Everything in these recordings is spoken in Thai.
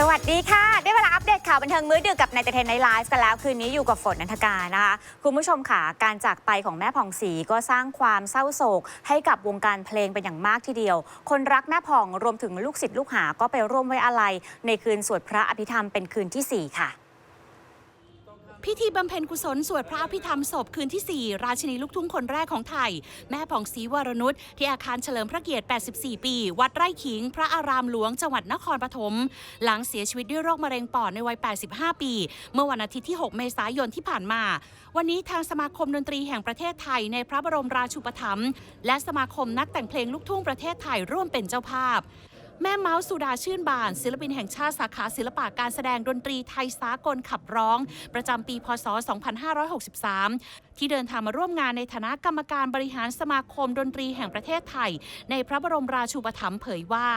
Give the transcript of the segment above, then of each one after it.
สวัสดีค่ะ ได้เวลาอัปเดตข่าวบันเทิงมื้อดึกกับนายเตเทนในไลฟ์กันแล้ว คืนนี้อยู่กับฝนนันทการนะคะ คุณผู้ชมค่ะ การจากไปของแม่ผ่องศรีก็สร้างความเศร้าโศก ให้กับวงการเพลงเป็นอย่างมากทีเดียว คนรักแม่ผ่องรวมถึงลูกศิษย์ลูกหาก็ไปร่วมไว้อาลัยในคืนสวดพระอภิธรรมเป็นคืนทีสี่4 ค่ะ พิธีบำเพ็ญกุศลสวดพระอภิธรรมศพคืนที่ 4 ราชินีลูกทุ่งคนแรกของไทย แม่ผ่องศรีวรนุชที่อาคารเฉลิมพระเกียรติ 84 ปี วัดไร่ขิง พระอารามหลวงจังหวัดนครปฐมหลังเสียชีวิตด้วยโรคมะเร็งปอดในวัย 85 ปี เมื่อวันอาทิตย์ที่ 6 เมษายนที่ผ่านมา วันนี้ทางสมาคมดนตรีแห่งประเทศไทยในพระบรมราชูปถัมภ์และสมาคมนักแต่งเพลงลูกทุ่งประเทศไทยร่วมเป็นเจ้าภาพ แม่เมาส์สุดาชื่นบาน ศิลปินแห่งชาติสาขาศิลปะการแสดงดนตรีไทยสากลขับร้อง ประจำปี พศ 2563 ที่เดินทางมาร่วมงานในฐานะกรรมการบริหารสมาคมดนตรีแห่งประเทศไทย ในพระบรมราชูปถัมภ์เผยว่า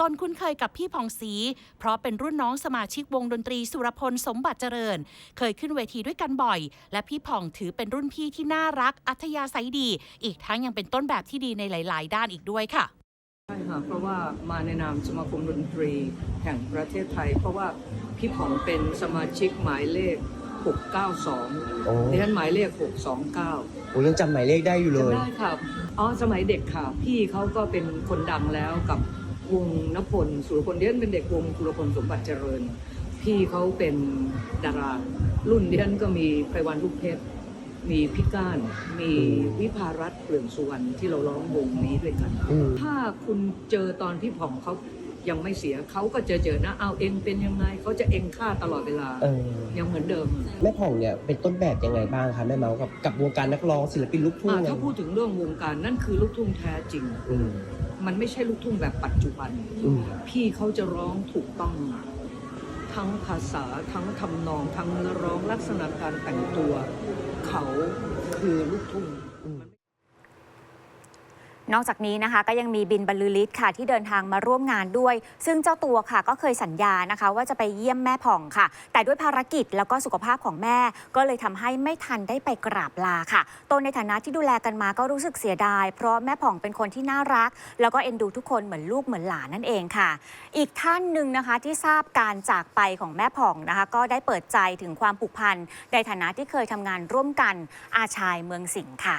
ตนคุ้นเคยกับพี่ผ่องศรีเพราะเป็นรุ่นน้องสมาชิกวงดนตรีสุรพลสมบัติเจริญ เคยขึ้นเวทีด้วยกันบ่อย และพี่ผ่องถือเป็นรุ่นพี่ที่น่ารักอัธยาศัยดี อีกทั้งยังเป็นต้นแบบที่ดีในหลาย ๆ ด้านอีกด้วยค่ะ ใช่ค่ะเพราะว่ามาในนามสมาคมดนตรีแห่งประเทศไทย เพราะว่าพี่ผ่องเป็นสมาชิกหมายเลข692โอ้ดิฉันหมายเลข 629โอ้ยังจำหมายเลขได้อยู่เลย จำได้ค่ะอ๋อสมัยเด็กค่ะ พี่เขาก็เป็นคนดังแล้วกับวงนพลสุรพลเดียนเป็นเด็กวงสุรพลสมบัติเจริญ พี่เขาเป็นดารารุ่นเดียนก็มีไพรวันลูกเพชร มีพี่ก้านมีวิภารัตน์เปลืองสุวรรณที่เราร้องวงนี้ด้วยกันอืมถ้าคุณเจอตอนพี่ผ่องเขายังไม่เสียเขาก็จะเจอนะเอาเองเป็นยังไงเขาจะเองฆ่าตลอดเวลาเออ ยังเหมือนเดิมแม่ผ่องเนี่ยเป็นต้นแบบยังไงบ้างคะแม่เมาส์กับกับวงการนักร้องศิลปินลูกทุ่งอ่าเนี่ยถ้าพูดถึงเรื่องวงการนั่นคือลูกทุ่งแท้จริง อืมมันไม่ใช่ลูกทุ่งแบบปัจจุบัน อืมพี่เขาจะร้องถูกต้อง ทั้งภาษาทั้งทำนอง ทั้งเนื้อร้องลักษณะการแต่งตัว เขาคือลูกทุ่ง นอกจากนี้นะคะก็ยังมีบินบรรลือฤทธิ์ค่ะที่เดินทางมาร่วมงานด้วย ซึ่งเจ้าตัวค่ะก็เคยสัญญานะคะ ว่าจะไปเยี่ยมแม่ผ่องค่ะ แต่ด้วยภารกิจแล้วก็สุขภาพของแม่ ก็เลยทำให้ไม่ทันได้ไปกราบลาค่ะตนในฐานะที่ดูแลกันมาก็รู้สึกเสียดาย เพราะแม่ผ่องเป็นคนที่น่ารัก แล้วก็เอ็นดูทุกคนเหมือนลูกเหมือนหลานนั่นเองค่ะ อีกท่านหนึ่งนะคะที่ทราบการจากไปของแม่ผ่องนะคะ ก็ได้เปิดใจถึงความผูกพันในฐานะที่เคยทำงานร่วมกันอาชายเมืองสิงห์ค่ะ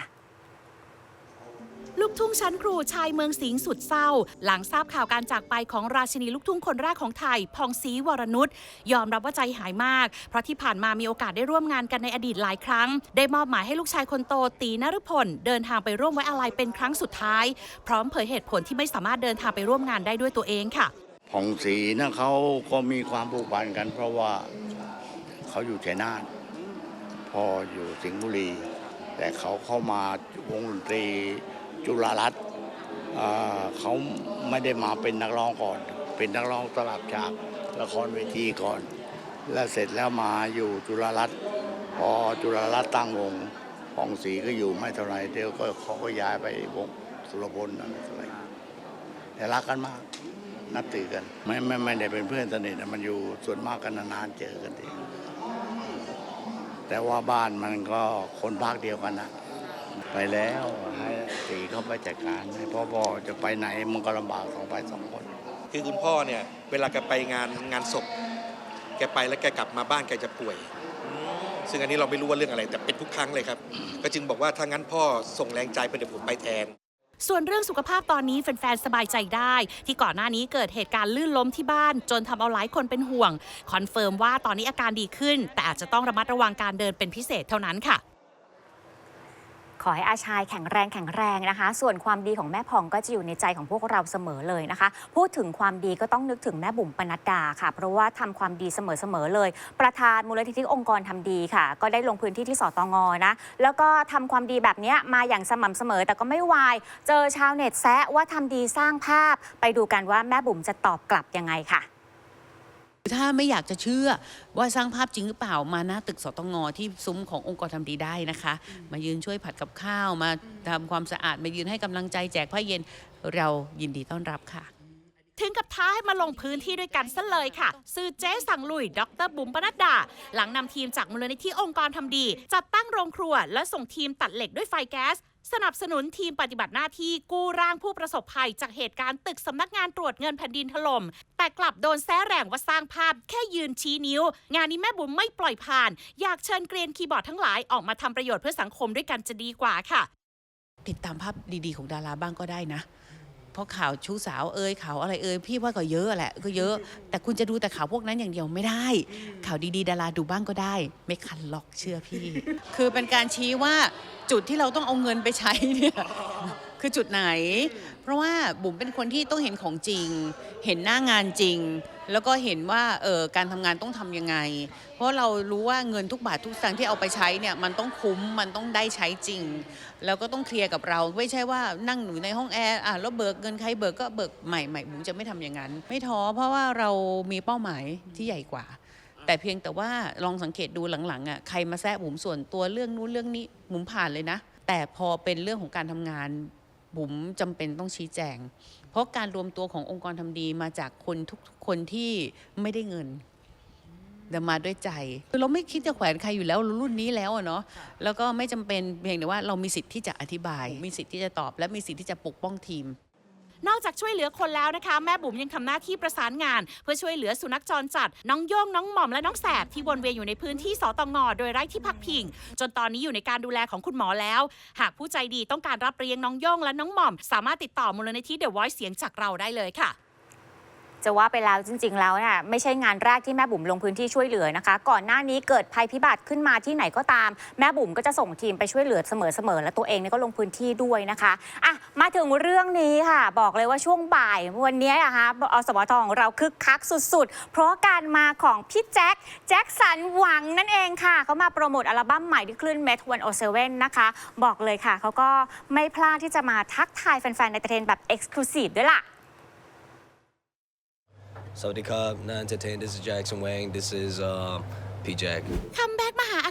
ลูกทุ่งชั้นครูชายเมืองสิงห์สุดเศร้า หลังทราบข่าวการจากไปของราชินีลูกทุ่งคนแรกของไทยพองศรีวรนุชยอมรับว่าใจหายมาก เพราะที่ผ่านมามีโอกาสได้ร่วมงานกันในอดีตหลายครั้ง ได้มอบหมายให้ลูกชายคนโตตีนฤพลเดินทางไปร่วมไว้อาลัยเป็นครั้งสุดท้าย พร้อมเผยเหตุผลที่ไม่สามารถเดินทางไปร่วมงานได้ด้วยตัวเองค่ะผ่องศรีนะเขาก็มีความผูกพันกัน เพราะว่าเขาอยู่ชัยนาทพออยู่สิงห์บุรี แต่เขาเข้ามาวงดนตรี จุฬารัตน์เขาไม่ได้มาเป็นนักร้องก่อน เป็นนักร้องสลับจากละครเวทีก่อน แล้วเสร็จแล้วมาอยู่จุฬารัตน์พอจุฬารัตน์ตั้งวงผ่องศรีก็อยู่ไม่เท่าไหรเดี๋ยวก็เขาก็ย้ายไปวงสุรพลอะไรต่ออะไรแต่รักกันมากนับถือกัน ไม่ไม่ไม่ได้เป็นเพื่อนสนิทนะมันอยู่ส่วนมากกันนานๆเจอกันทีแต่ว่าบ้านมันก็คนภาคเดียวกันนะ ไปแล้วให้ตีเขาไปจัดการให้พ่อพ่อจะไปไหนมันก็ลำบากสองไปสองคน คือคุณพ่อเนี่ย เวลาแกไปงานงานศพ แกไปแล้วแกกลับมาบ้านแกจะป่วย ซึ่งอันนี้เราไม่รู้ว่าเรื่องอะไร แต่เป็นทุกครั้งเลยครับ ก็จึงบอกว่าถ้างั้นพ่อส่งแรงใจไปเดี๋ยวผมไปแทนส่วนเรื่องสุขภาพตอนนี้แฟนๆ สบายใจได้ ที่ก่อนหน้านี้เกิดเหตุการณ์ลื่นล้มที่บ้าน จนทำเอาหลายคนเป็นห่วง คอนเฟิร์มว่าตอนนี้อาการดีขึ้น แต่อาจจะต้องระมัดระวังการเดินเป็นพิเศษเท่านั้นค่ะข อให้อาชายแข็งแรงแข็งแรงนะคะ ส่วนความดีของแม่ผ่องก็จะอยู่ในใจของพวกเราเสมอเลยนะคะ พูดถึงความดีก็ต้องนึกถึงแม่บุ๋มปนัดดาค่ะ เพราะว่าทำความดีเสมอๆเลย ประธานมูลนิธิองค์กรทำดีค่ะ ก็ได้ลงพื้นที่ที่สตงนะ แล้วก็ทำความดีแบบนี้มาอย่างสม่ำเสมอ แต่ก็ไม่วาย เจอชาวเน็ตแซะว่าทำดีสร้างภาพ ไปดูกันว่าแม่บุ๋มจะตอบกลับยังไงค่ะ ถ้าไม่อยากจะเชื่อว่าสร้างภาพจริงหรือเปล่ามาหน้าตึกสตงที่ซุ้มขององค์กรทำดีได้นะคะ มายืนช่วยผัดกับข้าวมาทำความสะอาดมายืนให้กำลังใจแจกผ้าเย็นเรายินดีต้อนรับค่ะ ถึงกับท้าให้มาลงพื้นที่ด้วยกันซะเลยค่ะซื้อเจ๊สั่งลุย ดรบุ๋มปนัดดา หลังนำทีมจากมูลนิธิองค์กรทำดี จัดตั้งโรงครัวและส่งทีมตัดเหล็กด้วยไฟแก๊ส สนับสนุนทีมปฏิบัติหน้าที่กู้ร่างผู้ประสบภัย จากเหตุการณ์ตึกสำนักงานตรวจเงินแผ่นดินถล่มแต่กลับโดนแซ้แรงว่าสร้างภาพแค่ยืนชี้นิ้ว งานนี้แม่บุ๋มไม่ปล่อยผ่าน อยากเชิญเกรียนคีย์บอร์ดทั้งหลายออกมาทำประโยชน์เพื่อสังคมด้วยกันจะดีกว่าค่ะ ติดตามภาพดีๆ ของดาราบ้างก็ได้นะ เพราะข่าวชู้สาวเอ่ยข่าวอะไรเอ่ยพี่ว่าก็เยอะแหละก็เยอะ แต่คุณจะดูแต่ข่าวพวกนั้นอย่างเดียวไม่ได้ ข่าวดีๆ ดาราดูบ้างก็ได้ ไม่คันหรอกเชื่อพี่ คือเป็นการชี้ว่าจุดที่เราต้องเอาเงินไปใช้เนี่ยคือจุดไหน เพราะว่าบุ๋มเป็นคนที่ต้องเห็นของจริง เห็นหน้างานจริง แล้วก็เห็นว่าเออการทำงานต้องทำยังไง เพราะเรารู้ว่าเงินทุกบาททุกสตางค์ที่เอาไปใช้เนี่ยมันต้องคุ้มมันต้องได้ใช้จริง แล้วก็ต้องเคลียร์กับเราไม่ใช่ว่านั่งอยู่ในห้องแอร์อะแล้วเบิกเงินใครเบิกก็เบิกใหม่ใหม่บุ๋มจะไม่ทำอย่างนั้น ไม่ท้อเพราะว่าเรามีเป้าหมายที่ใหญ่กว่า แต่เพียงแต่ว่าลองสังเกตดูหลังๆอะใครมาแซะบุ๋มส่วนตัวเรื่องนู้นเรื่องนี้บุ๋มผ่านเลยนะ แต่พอเป็นเรื่องของการทำงาน บุ๋มจำเป็นต้องชี้แจง เพราะการรวมตัวขององค์กรทำดีมาจากคนทุกคนที่ไม่ได้เงินแต่มาด้วยใจคือเราไม่คิดจะแขวนใครอยู่แล้วเรารุ่นนี้แล้วอะเนาะแล้วก็ไม่จำเป็นเพียงแต่ว่าเรามีสิทธิ์ที่จะอธิบาย มีสิทธิ์ที่จะตอบ และมีสิทธิ์ที่จะปกป้องทีม นอกจากช่วยเหลือคนแล้วนะคะ แม่บุ๋มยังทำหน้าที่ประสานงาน เพื่อช่วยเหลือสุนัขจรจัด น้องโย่งน้องหม่อมและน้องแสบที่วนเวียนอยู่ในพื้นที่สตงโดยไร้ที่พักพิง จนตอนนี้อยู่ในการดูแลของคุณหมอแล้ว หากผู้ใจดีต้องการรับเลี้ยงน้องโย่งและน้องหม่อม สามารถติดต่อมูลนิธิเดอะไวท์เสียงจากเราได้เลยค่ะ จะว่าไปแล้วจริง ๆ แล้วน่ะไม่ใช่งานแรกที่แม่บุ๋มลงพื้นที่ช่วยเหลือนะคะ ก่อนหน้านี้เกิดภัยพิบัติขึ้นมาที่ไหนก็ตาม แม่บุ๋มก็จะส่งทีมไปช่วยเหลือเสมอๆและตัวเองเนี่ยก็ลงพื้นที่ด้วยนะคะอะมาถึงเรื่องนี้ค่ะ บอกเลยว่าช่วงบ่ายวันนี้อะคะอสมทของเราคึกคักสุด ๆ เพราะการมาของพี่แจ็คแจ็คสันหวังนั่นเองค่ะเขามาโปรโมทอัลบั้มใหม่ที่คลื่นเมทวันโอเซเว่นนะคะ บอกเลยค่ะเขาก็ไม่พลาดที่จะมาทักทายแฟนๆในเทรนแบบเอ็กซ์คลูซีฟด้วยล่ะ So the Cub, Nine to Ten. This is Jackson Wang. This is uh, P Jack. Come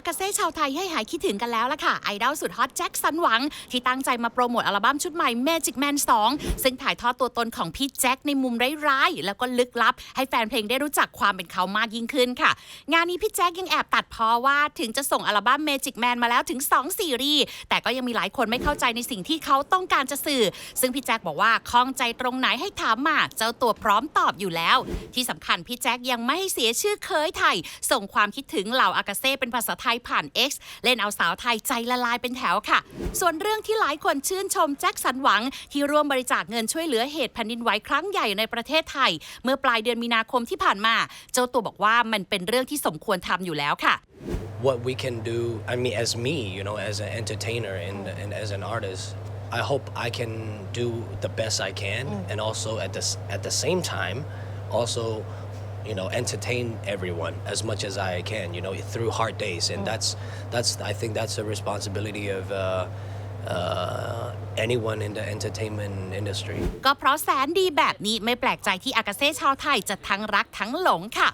กาหาอากาเซ่ชาวไทยให้หายคิดถึงกันแล้วล่ะค่ะ ไอดอลสุดฮอตแจ็คสันหวัง ที่ตั้งใจมาโปรโมทอัลบั้มชุดใหม่ Magic Man 2 ซึ่งถ่ายทอดตัวตนของพี่แจ็คในมุมร้ายๆ แล้วก็ลึกลับ ให้แฟนเพลงได้รู้จักความเป็นเขามากยิ่งขึ้นค่ะ งานนี้พี่แจ็คยังแอบตัดพอว่าถึงจะส่งอัลบั้ม Magic Man มาแล้วถึง 2 ซีรีส์แต่ก็ยังมีหลายคนไม่เข้าใจในสิ่งที่เขาต้องการจะสื่อ ซึ่งพี่แจ็คบอกว่าข้องใจตรงไหนให้ถามมาเจ้าตัวพร้อมตอบอยู่แล้ว ที่สำคัญพี่แจ็คยังไม่ให้เสียชื่อเคยไทย ส่งความคิดถึงเหล่าอากาเซ่เป็นภาษาไทยผ่าน X เล่นเอาสาวไทยใจละลายเป็นแถวค่ะ ส่วนเรื่องที่หลายคนชื่นชมแจ็คสันหวัง ที่ร่วมบริจาคเงินช่วยเหลือเหตุแผ่นดินไหวครั้งใหญ่ในประเทศไทย เมื่อปลายเดือนมีนาคมที่ผ่านมา เจ้าตัวบอกว่ามันเป็นเรื่องที่สมควรทำอยู่แล้วค่ะ What we can do, I mean, as me, you know, as an entertainer and, and as an artist, I hope I can do the best I can, and also at the s- at the same time, also, you know, entertain everyone as much as I can, you know, through hard days, and that's that's I think that's a responsibility of. Uh, uh, anyone in the entertainment industry. ก็เพราะแสนดีแบบนี้ไม่แปลกใจที่อากาเซ่ชาวไทยจะทั้งรักทั้งหลงค่ะ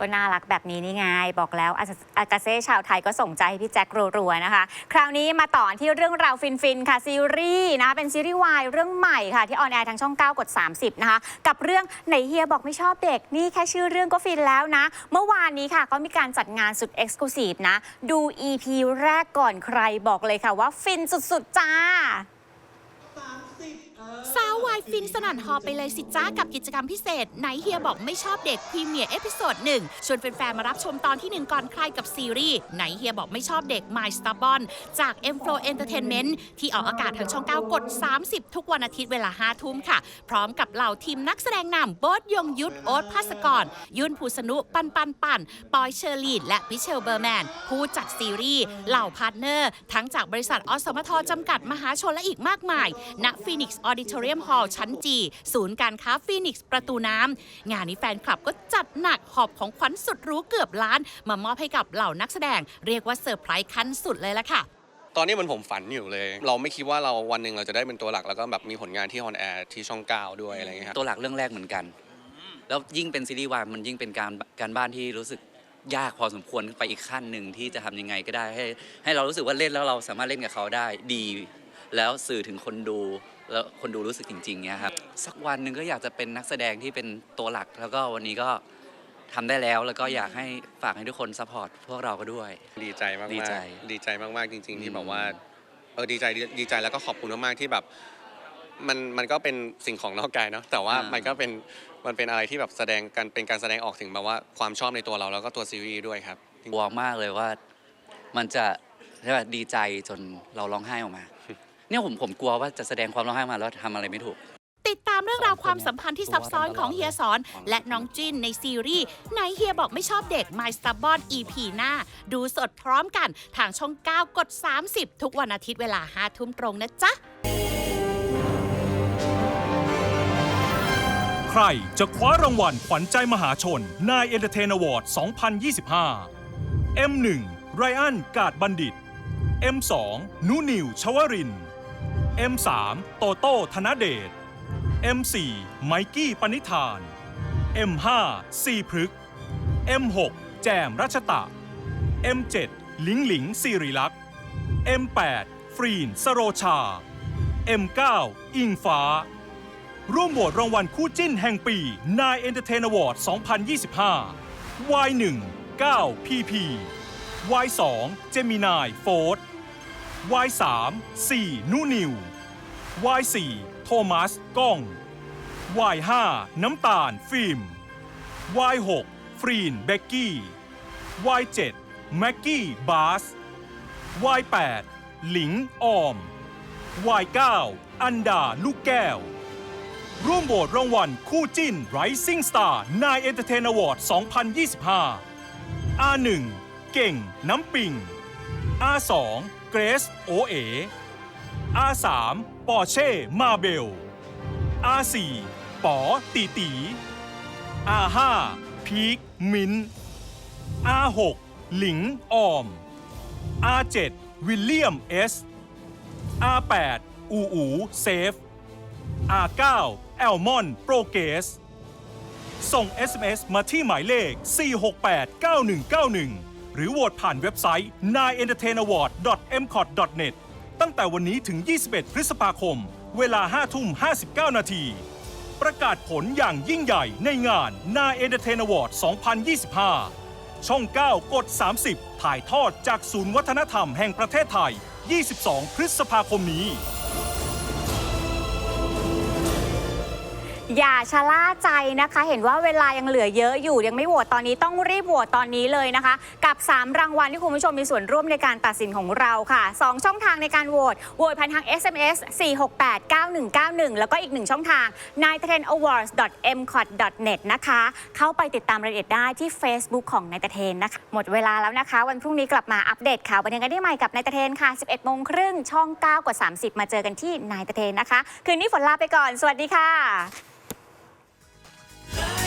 ก็น่ารักแบบนี้นี่ไง บอกแล้วอากาเซ่ชาวไทยก็ส่งใจให้พี่แจ็ครัวๆนะคะ คราวนี้มาต่อที่เรื่องราวฟินๆค่ะซีรีส์นะคะเป็นซีรีส์วายเรื่องใหม่ค่ะ ที่ออนแอร์ทางช่อง 9 กด 30 นะคะ กับเรื่องไหนเฮียบอกไม่ชอบเด็ก นี่แค่ชื่อเรื่องก็ฟินแล้วนะ เมื่อวานนี้ค่ะก็มีการจัดงานสุดเอ็กซ์คลูซีฟนะ ดู EP แรกก่อนใครบอกเลยค่ะว่าฟินสุดๆจ้า สาววายฟินสนั่นฮอไปเลยสิจ้ากับกิจกรรมพิเศษไหนเฮียบอกไม่ชอบเด็กพรีเมียร์เอพิโซดหนึ่งชวนแฟนๆมารับชมตอนที่หนึ่งก่อนใครกับซีรีส์ไหนเฮียบอกไม่ชอบเด็ก My s t a r b o n จาก M Flow Entertainment ที่ออกอากาศทางช่อง 9 กด 30 ทุกวันอาทิตย์เวลา 5 ทุ่มค่ะ พร้อมกับเหล่าทีมนักแสดงนำโบ๊ทยงยุทธโอ๊ตภาสกร ยุนภูสนุปันปันปันปอยเชอร์ลีดและพิเชลเบอร์แมนผู้จัดซีรีส์เหล่าพาร์ทเนอร์ ทั้งจากบริษัทอสมทจำกัดมหาชนและอีกมากมายณฟีนิกซ์ออดิทอเรียมฮอลล์ชั้นจีศูนย์การค้าฟีนิกซ์ประตูน้ำ งานนี้แฟนคลับก็จัดหนักหอบของขวัญสุดหรู้เกือบล้าน มามอบให้กับเหล่านักแสดง เรียกว่าเซอร์ไพรส์ขั้นสุดเลยละค่ะตอนนี้มันผมฝันอยู่เลย เราไม่คิดว่าเราวันหนึ่งเราจะได้เป็นตัวหลักแล้วก็แบบมีผลงานที่ออนแอร์ที่ช่อง9ด้วยอะไรเงี้ยครับตัวหลักเรื่องแรกเหมือนกัน แล้วยิ่งเป็นซีรีส์วายมันยิ่งเป็นการการบ้านที่รู้สึกยากพอสมควรไปอีกขั้นหนึ่งที่จะทำยังไงก็ได้ให้ให้เรารู้สึกว่าเล่นแล้วเราสามารถเล่นกับเขาได้ดี แล้วสื่อถึงคนดูแล้วคนดูรู้สึกจริงๆเนี่ยครับสักวันหนึ่งก็อยากจะเป็นนักแสดงที่เป็นตัวหลัก แล้วก็วันนี้ก็ทำได้แล้วแล้วก็อยากให้ฝากให้ทุกคนซัพพอร์ตพวกเราก็ด้วย ดีใจมากๆดีใจดีใจมากๆจริง ๆ ที่อืมแบบว่าเออดีใจดีดีใจแล้วก็ขอบคุณมากๆที่แบบมันมันก็เป็นสิ่งของนอกกายเนาะแต่ว่าอ่ามั มันก็เป็นมันเป็นอะไรที่แบบแสดงกันเป็นการแสดงออกถึงแบบว่าความชอบในตัวเราแล้วก็ตัวซีรีส์ด้วยครับกลัวมากเลยว่ามันจะเรียกว่าดีใจจนเราร้องไห้ออกมา เนี่ยผมผมกลัวว่าจะแสดงความร้องไห้มาแล้วทำอะไรไม่ถูก ติดตามเรื่องราวความสัมพันธ์ที่ซับซ้อนของเฮียสอน และน้องจินในซีรีส์ไหนเฮียบอกไม่ชอบเด็ก My Stubborn EP หน้า ดูสดพร้อมกันทางช่อง 9 กด 30 ทุกวันอาทิตย์เวลา5ทุ่มตรงนะจ๊ะ ใครจะคว้ารางวัลขวัญใจมหาชน นายเอนเตอร์เทนอวอร์ด 2025 M1 ไรอันกาดบัณฑิต M2 นูนิวชวรินทร์ M3 โตโต้ธนเดช M4 ไมกี้ปณิธาน M5 ซีพฤก M6 แจมรัชตะ M7 หลิงหลิงสิริลักษ์ M8 ฟรีนสโรชา M9 อิงฟ้า ร่วมโหวตรางวัลคู่จิ้นแห่งปีนายเอนเตอร์เทนอวอร์ด 2025 Y1 9 PP Y2 เจมินายโฟร์ด Y3 4นูนิว Y4 โทมัสก้อง Y5 น้ำตาลฟิล์ม Y6 ฟรีนเบกกี้ Y7 แม็กกี้บาส Y8 หลิงออม Y9 อันดาลูกแก้ว ร่วมโหวตรางวัลคู่จิ้น Rising Star นาย Entertain Award 2025 R1 เก่งน้ำปิง R2 เกรซโอเอ R3 ปอร์เช่มาเบล R4 ปอตีตี R5 พีคมิน R6 หลิงออม R7 วิลเลียมเอส R8 อูอูเซฟ R9 แอลมอนโปรเกสส่ง SMS มาที่หมายเลข 4689191 หรือโหวตผ่านเว็บไซต์ 9entertainaward.mcot.net ตั้งแต่วันนี้ถึง 21 พฤษภาคม เวลา 5 ทุ่ม 59 นาที ประกาศผลอย่างยิ่งใหญ่ในงาน9 Entertain Award 2025 ช่อง 9 กด 30 ถ่ายทอดจากศูนย์วัฒนธรรมแห่งประเทศไทย 22 พฤษภาคมนี้ อย่าชะล่าใจนะคะ เห็นว่าเวลายังเหลือเยอะอยู่ ยังไม่โหวตตอนนี้ต้องรีบโหวตตอนนี้เลยนะคะ กับ 3 รางวัลที่คุณผู้ชมมีส่วนร่วมในการตัดสินของเราค่ะ 2 ช่องทางในการโหวตโหวตผ่านทาง SMS 4689191 แล้วก็อีกหนึ่งช่องทาง n i t e n awards m c o t net นะคะ เข้าไปติดตามรายละเอียดได้ที่ Facebook ของนายตเทนนะคะ หมดเวลาแล้วนะคะ วันพรุ่งนี้กลับมาอัปเดตข่าวบันเทิงกันได้ใหม่กับนายตเทนค่ะ 11โมงครึ่งช่อง 9กว่า30 มาเจอกันที่นายตเทนนะคะ คืนนี้ฝนลาไปก่อน สวัสดีค่ะ Bye.